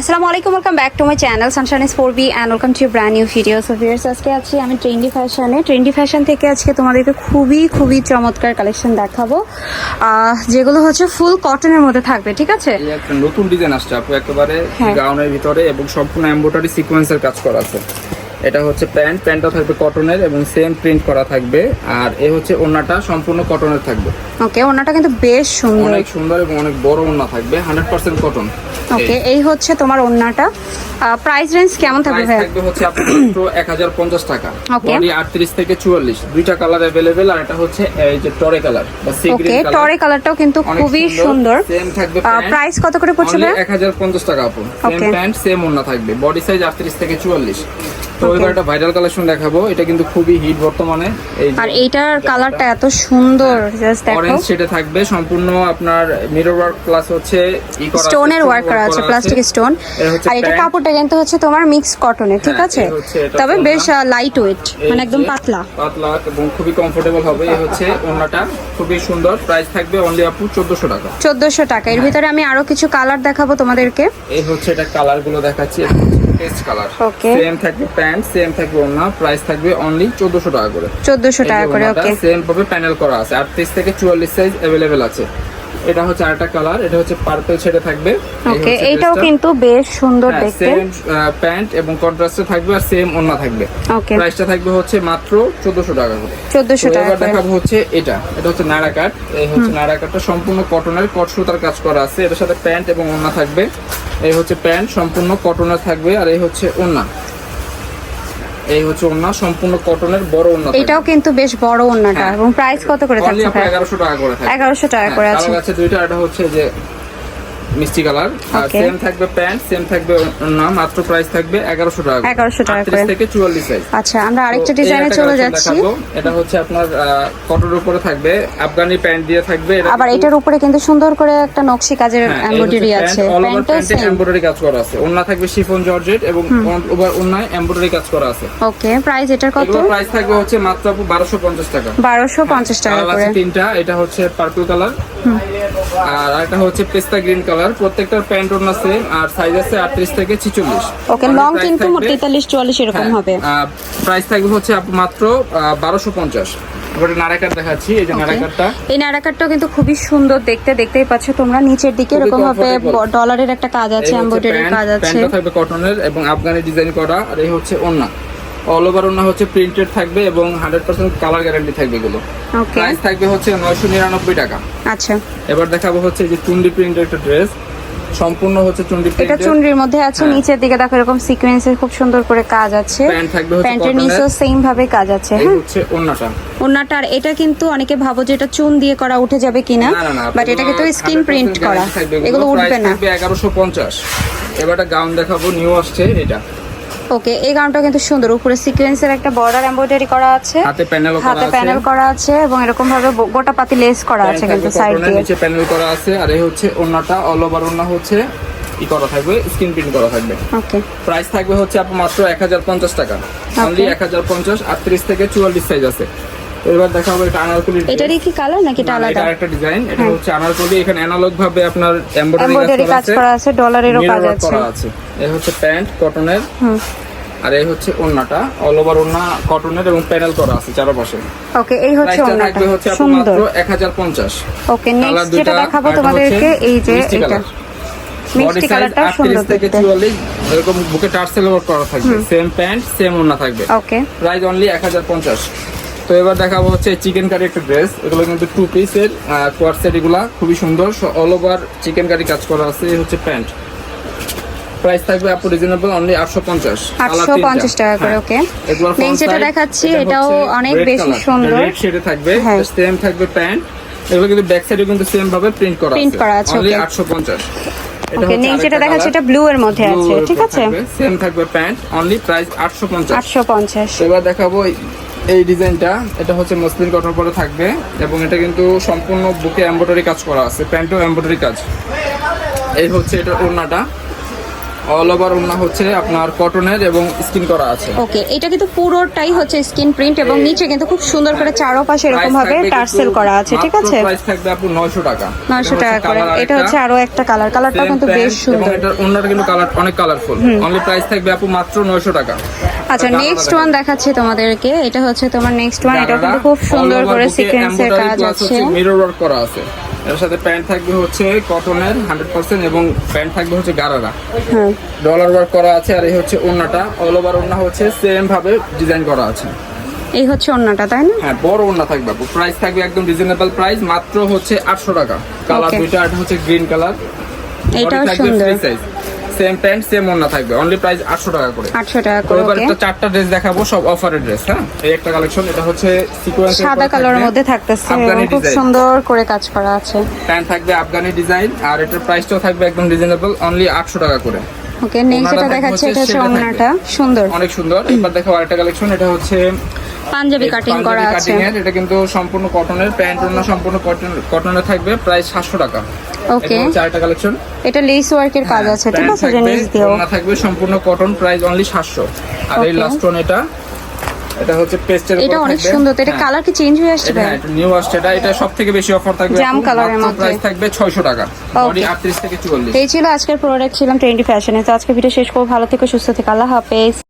আসসালামু আলাইকুম welcome back to my channel sunshine is for B and welcome to brand new video so viewers আজকে আছি আমি trendy ফ্যাশনে ট্রেন্ডি ফ্যাশন থেকে আজকে তোমাদেরকে খুবই খুবই চমৎকার কালেকশন দেখাবো। আহ, যেগুলো হচ্ছে ফুল কটনের মধ্যে থাকবে ঠিক আছে? একটা নতুন ডিজাইন আসছে আপু একেবারে হ্যাঁ। গাউনের ভিতরে এবং সম্পূর্ণ এমব্রয়ডারি সিকোয়েন্সের কাজ করা আছে। এটা হচ্ছে প্যান্ট প্যান্টটা থাকবে কটনের এবং সেম প্রিন্ট করা থাকবে। আর এ হচ্ছে ওড়নাটা সম্পূর্ণ কটনের থাকবে। ওকে ওনাটা কিন্তু বেশ সুন্দর। অনেক সুন্দর এবং অনেক বড় ওড়না থাকবে হান্ড্রেড পার্সেন্ট কটন। ওকে এই। হচ্ছে তোমার ওনাটা প্রাইস রেঞ্জ কেমন থাকবে ভাইয়া? থাকবে হচ্ছে আপনার হাজার পঞ্চাশ টাকা। Okay. বডি আটত্রিশ থেকে চুয়াল্লিশ। দুইটা কালার অ্যাভেলেবেল আর এটা হচ্ছে এই যে টরে কালার বা সি গ্রিন কালার ওকে টরে কালারটাও কিন্তু খুবই সুন্দর সেম থাকবে প্রাইস কত করে পড়ছে হাজার পঞ্চাশ টাকা আপু। সেম প্যান্ট সেম ওড়না থাকবে। বডি সাইজ আটত্রিশ থেকে চুয়াল্লিশ। তো এবার একটা ভাইরাল কালেকশন দেখাবো। এটা কিন্তু খুবই হিট বর্তমানে। আর এইটার কালারটা এত সুন্দর জাস্ট দেখো। অরেঞ্জ শেডে থাকবে। সম্পূর্ণ আপনার মিরর ওয়ার্ক প্লাস হচ্ছে স্টোনের ওয়ার্ক করা আছে। প্লাস্টিক স্টোন আর এটা কাপড়টা কিন্তু হচ্ছে তোমার মিক্স কটনের ঠিক হ্যাঁ, আছে? তবে বেশ লাইট ওয়েট মানে একদম পাতলা। পাতলা এবং খুবই কমফোর্টেবল হবে। এই হচ্ছে ওড়নাটা। খুবই সুন্দর। প্রাইস থাকবে অনলি আপু চোদ্দশো টাকা। চোদ্দশো টাকা। এর ভিতরে আমি আরও কিছু কালার দেখাবো তোমাদেরকে। এই হচ্ছে এটা কালারগুলো দেখাচ্ছি। Test colour Okay. সেম থাকবে প্যান্ট সেম থাকবে ওড়না প্রাইস থাকবে অনলি চোদ্দশো টাকা করে। চোদ্দশো টাকা করে ওকে সেম ভাবে প্যানেল করা আছে। আটত্রিশ থেকে চুয়াল্লিশ সাইজ অ্যাভেলেবেল আছে। এটা হচ্ছে আরেকটা কালার এটা হচ্ছে পার্পল ছেড়ে থাকবে। ওকে এইটাও। কিন্তু বেশ সুন্দর হ্যাঁ, দেখতে। সেম প্যান্ট এবং কন্ট্রাস্টে থাকবে আর সেম ওড়না থাকবে। ওকে প্রাইসটা থাকবে হচ্ছে মাত্র চোদ্দশো টাকা করে। চোদ্দশো তো টাকা এবার করে। দেখাবো হচ্ছে এটা। এটা হচ্ছে নাড়া কাট। এই হচ্ছে নাড়া কাটটা সম্পূর্ণ কটনের কট সুতার কাজ করা আছে। এটার সাথে প্যান্ট এবং ওড়না থাকবে। এই হচ্ছে প্যান্ট সম্পূর্ণ কটনের থাকবে আর এই হচ্ছে ওনা এই হচ্ছে ওনা সম্পূর্ণ কটনের বড় ওনা এটাও কিন্তু বেশ বড় ওন্নাটা হ্যাঁ। এবং প্রাইস কত করে থাকছে আপনার ভাই এগারোশো টাকা করে থাকে 1100 টাকা করে আছে। কালার আছে দুইটা এটা হচ্ছে যে মিষ্টি কালার। আর. সেম থাকবে প্যান্ট সেম থাকবে ওড়না মাত্র প্রাইস থাকবে এগারোশো টাকা করে। 1100 টাকা করে। থেকে চুয়াল্লিশ সাইজ আচ্ছা আমরা আরেকটা ডিজাইনে চলে যাচ্ছি। এটা হচ্ছে আপনার কটনের উপরে থাকবে আফগানি প্যান্ট দিয়ে থাকবে। আবার এটার উপরে কিন্তু সুন্দর করে একটা নকশি কাজের হ্যাঁ, এমব্রয়ডারি আছে। প্যান্টও প্যান্টে সেম embroidery কাজ করা আছে। ওড়না থাকবে শিফন জর্জেট এবং ওভার ওড়নায় এমব্রয়ডারি কাজ করা আছে। ওকে প্রাইস এটার কত? প্রাইস থাকবে হচ্ছে মাত্র আপু বারোশো পঞ্চাশ টাকা। বারোশো পঞ্চাশ টাকা করে। আছে তিনটা এটা হচ্ছে পার্পল কালার আর একটা হচ্ছে পেস্তা গ্রিন কালার। প্রত্যেকটার সেম আর সাইজ আছে আটত্রিশ থেকে ছিচল্লিশ। ওকে লং কিন্তু তেতাল্লিশ চুয়াল্লিশ হ্যাঁ, এরকম হবে প্রাইস থাকবে হচ্ছে মাত্র দেখাচ্ছি এই যে এই কিন্তু খুবই সুন্দর দেখতে দেখতেই পাচ্ছ তোমরা। নিচের দিকে এরকম ভাবে। ডলারের একটা কাজ আছে কাজ আছে। প্যান্টটা থাকবে কটনের এবং আফগানি ডিজাইন করা আর এই হচ্ছে ওড়না। অল ওভার হচ্ছে প্রিন্টেড থাকবে এবং হান্ড্রেড পার্সেন্ট কালার গ্যারান্টি থাকবে এগুলো। প্রাইস থাকবে হচ্ছে নয়শো নিরানব্বই টাকা। আচ্ছা। এবার দেখাবো হচ্ছে যে চুন্ডি প্রিন্টের একটা ড্রেস সম্পূর্ণ হচ্ছে চুন্ডি এটা চুনরির মধ্যে আছে হ্যাঁ। নিচের দিকে দেখো এরকম সিকোয়েন্সের খুব সুন্দর করে কাজ আছে। প্যান্ট থাকবে হচ্ছে প্যান্টের নিচেও সেম ভাবে কাজ আছে হ্যাঁ। হচ্ছে আর এটা কিন্তু অনেকে ভাবো যে এটা চুন দিয়ে করা উঠে যাবে কিনা বাট এটা কিন্তু স্কিন প্রিন্ট করা। এগুলো উঠবে না। এগারোশো পঞ্চাশ। এবার একটা গাউন দেখাবো নিউ আসছে এটা। ওকে এই গাউনটা কিন্তু সুন্দর। উপরে সিকোয়েন্সের একটা বর্ডার এমব্রয়ডারি করা আছে। হাতে প্যানেল করা হাতে আছে। প্যানেল করা আছে এবং এরকম ভাবে গোটা পাতি লেস করা আছে কিন্তু সাইড দিয়ে। নিচে প্যানেল করা আছে আর এই হচ্ছে ওন্নাটা অল ওভার ওন্না হচ্ছে ই করা থাকবে স্ক্রিন প্রিন্ট করা থাকবে। ওকে। প্রাইস থাকবে হচ্ছে আপনার মাত্র এক হাজার পঞ্চাশ টাকা। অনলি এক হাজার পঞ্চাশ আটত্রিশ থেকে চুয়াল্লিশ সাইজ আছে। এবার দেখাবো এটা আনারকলি এটারই কি কালার নাকি এটা আলাদা এটা একটা ডিজাইন এটা হচ্ছে আনারকলি এখানে অ্যানালগ ভাবে আপনার এমব্রয়ডারি কাজ করা আছে ডলারেরও কাজ আছে। এই হচ্ছে প্যান্ট কটনের হুম। আর এই হচ্ছে ওড়নাটা অল ওভার ওড়না কটনের এবং প্যানেল করা আছে চারপাশে। ওকে এই হচ্ছে হচ্ছে সুন্দর। মাত্র এক হাজার পঞ্চাশ। ওকে নেক্সট যেটা দেখাবো তোমাদেরকে এই যে এটা। মিষ্টি কালারটা সুন্দর থেকে 44 এরকম বুকে টার্সেল করা থাকবে। সেম প্যান্ট সেম ওড়না থাকবে। ওকে প্রাইস অনলি 1050 তো এবার দেখাবো হচ্ছে চিকেন কারি একটা ড্রেস এগুলো কিন্তু টু পিসের কোয়ার সেট এগুলা খুবই সুন্দর। অল ওভার চিকেন কারি কাজ করা আছে এই হচ্ছে প্যান্ট প্রাইস থাকবে আপু রিজনেবল অনলি 850 আটশো পঞ্চাশ টাকা করে ওকে নেক্সট যেটা দেখাচ্ছি এটাও অনেক বেশি সুন্দর। রেড শেডে থাকবে হ্যাঁ। সেম থাকবে প্যান্ট এগুলো কিন্তু ব্যাক সাইডে কিন্তু সেম ভাবে প্রিন্ট করা Print করা আছে, অনলি 850 ওকে নেক্সট যেটা দেখাচ্ছি এটা ব্লু এর মধ্যে আছে ঠিক আছে? সেম থাকবে প্যান্ট অনলি প্রাইস 850 আটশো পঞ্চাশ। এবার দেখাবো এই- ডিজাইনটা, এটা হচ্ছে মসলিন কটন পরে থাকবে এবং এটা কিন্তু সম্পূর্ণ বুকে এমব্রয়ডারি কাজ করা আছে, প্যান্টও এমব্রয়ডারি কাজ। এই হচ্ছে এটা ওড়নাটা। অল ওভার ওন্না হচ্ছে আপনার কটনের এবং স্কিন করা আছে। ওকে এটা কিন্তু পুরোটাই হচ্ছে স্কিন প্রিন্ট এবং নিচে কিন্তু খুব সুন্দর করে চারোপাশে এরকম ভাবে টার্সেল করা আছে ঠিক আছে? প্রাইস থাকবে আপু 900 টাকা। নয়শো এটা টাকা হচ্ছে করে এটা হচ্ছে আরও একটা কালার কালারটা কিন্তু বেশ সুন্দর। এবং এটার কিন্তু কালার অনেক কালারফুল অনলি প্রাইস থাকবে আপু মাত্র 900 টাকা। আচ্ছা নেক্সট ওয়ান দেখাচ্ছি তোমাদেরকে। এটা হচ্ছে তোমার নেক্সট ওয়ান এটা কিন্তু খুব সুন্দর করে সিকোয়েন্সের কাজ আছে। মিরর ওয়ার্ক করা আছে। এর সাথে প্যান্ট থাকবে হচ্ছে কটনের 100% এবং প্যান্ট থাকবে হচ্ছে গারারা। হ্যাঁ। ডলার ওয়ার্ক করা আছে আর এই হচ্ছে ওড়নাটা। অল ওভার ওড়না হচ্ছে সেম ভাবে ডিজাইন করা আছে। এই হচ্ছে ওড়নাটা তাই না? হ্যাঁ বড় ওড়না থাকবে আপু প্রাইস থাকবে একদম রিজনেবল প্রাইস মাত্র হচ্ছে 800 টাকা। কালার দুইটা আর হচ্ছে গ্রিন কালার এটাও সুন্দর। সেম প্যান্ট সেম ওন্না থাকবে। অনলি প্রাইস 800 টাকা করে। আটশো টাকা করে এবার একটা চারটা ড্রেস দেখাবো সব অফারের ড্রেস হ্যাঁ? এই একটা কালেকশন এটা হচ্ছে সিকোয়েন্স সাদা কালারের মধ্যে থাকতেছে। খুব সুন্দর করে কাজ করা আছে। প্যান্ট থাকবে আফগানি ডিজাইন আর এটার প্রাইসটাও থাকবে একদম রিজনেবল অনলি 800 টাকা করে। ওকে নেক্সট দেখব দেখাচ্ছে এটা হচ্ছে সেটা সুন্দর। অনেক সুন্দর। এবার দেখো আরেকটা কালেকশন এটা হচ্ছে পাঞ্জাবি কাটিং করা আছে। এটা কিন্তু সম্পূর্ণ কটনের প্যান্ট ওনা সম্পূর্ণ কটন কটনের থাকবে প্রায় 700 টাকা। ওকে আরেকটা কালেকশন এটা লেস ওয়ার্কের কাজ আছে ঠিক আছে এটা নিচ দিও ওনা থাকবে সম্পূর্ণ কটন প্রাইস অনলি 700 আর এই লাস্ট ওয়ান এটা এটা হচ্ছে পেস্টের এটা অনেক সুন্দর তো এটা কালার কি চেঞ্জ হয়ে আসছে ভাই? এটা নিউ আসছে এটা এটা সব থেকে বেশি অফার থাকবে জাম কালারের মধ্যে। প্রাইস থাকবে 600 টাকা। বডি 38 থেকে 44 এই ছিল আজকের প্রোডাক্ট ছিলাম টোয়েন্টি ফ্যাশনে তো আজকে ভিডিও শেষ করব। ভালো থেকে সুস্থ থেকে। আল্লাহ হাফেজ।